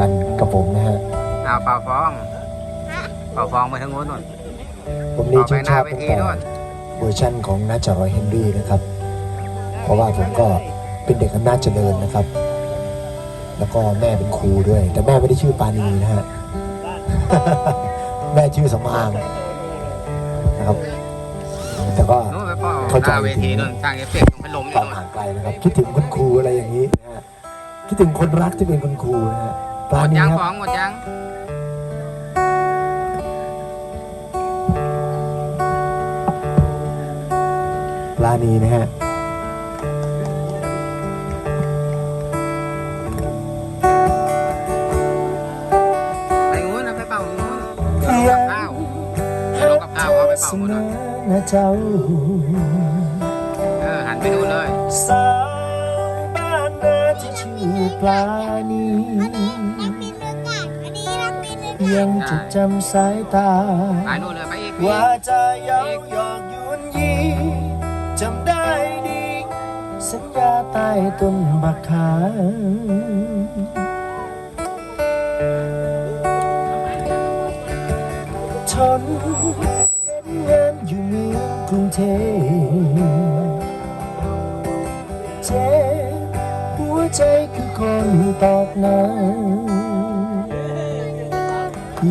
กันกับผมนะฮะเอาเป่าฟองเป่าฟองไปทางโน้นนู่น ผมนี่เป่าไปชื่นหน้าชอบเวตั้งทีแต่นู่นเวอร์ชั่นของนาจารอยเฮนรี่นะครับ เพราะว่าผมก็เป็นเด็กอำนาจเจริญนะครับ แล้วก็แม่เป็นครูด้วย แต่แม่ไม่ได้ชื่อปานีนะฮะ แม่ชื่อสำอางนะครับ แต่ก็นู่นไปเป่าเข้าหใจน้าเวทีนู่นสร้างเอฟเฟกต์ตรงพัดลมคนี่วามนู่นห่างไกลนะครับ คิดถึงคุณครูอะไรอย่างนี้นะฮะ คิดถึงคนรักที่เป็นคุณครูนะฮะ ปหมลาดนียังครับฟองหมดยังปลานีนะฮะไปนู้นนะไปเป่านู้นเพียกับงข้าวไปลงกับข้าวเอาไปเป่าเสหมดนเลอยนะเจ้าเออหันไปดูเลย ปลานียังจดจำสายตา ไปนู่นเลยไปอีกว่าจะเย้าหยอกยุนยีจำได้ดี สัญญาใต้ต้นบักขาทนเห็นงานอยู่เมืองกรุงเทพเจ็บหัว ใจคือคนตอกน้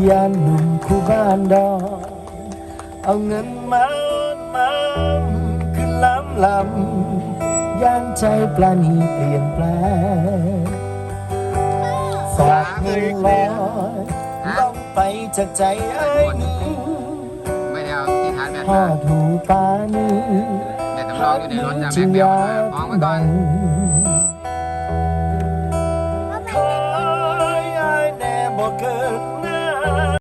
ำยานหนุ่มคู่บ้านดอก เอาเงินมามาขึ้นลำลำย่างใจปลานีเปลี่ยนแปลงฝากเงินลอยลองไปจากใจไอ้นี้ไม่ได้เอาที่ฐานแบบทอมาดหูปลานีแต่สำรองอยู่ในรถจะจึแบงกเบอลยาเลยกฟองไว้ก่อน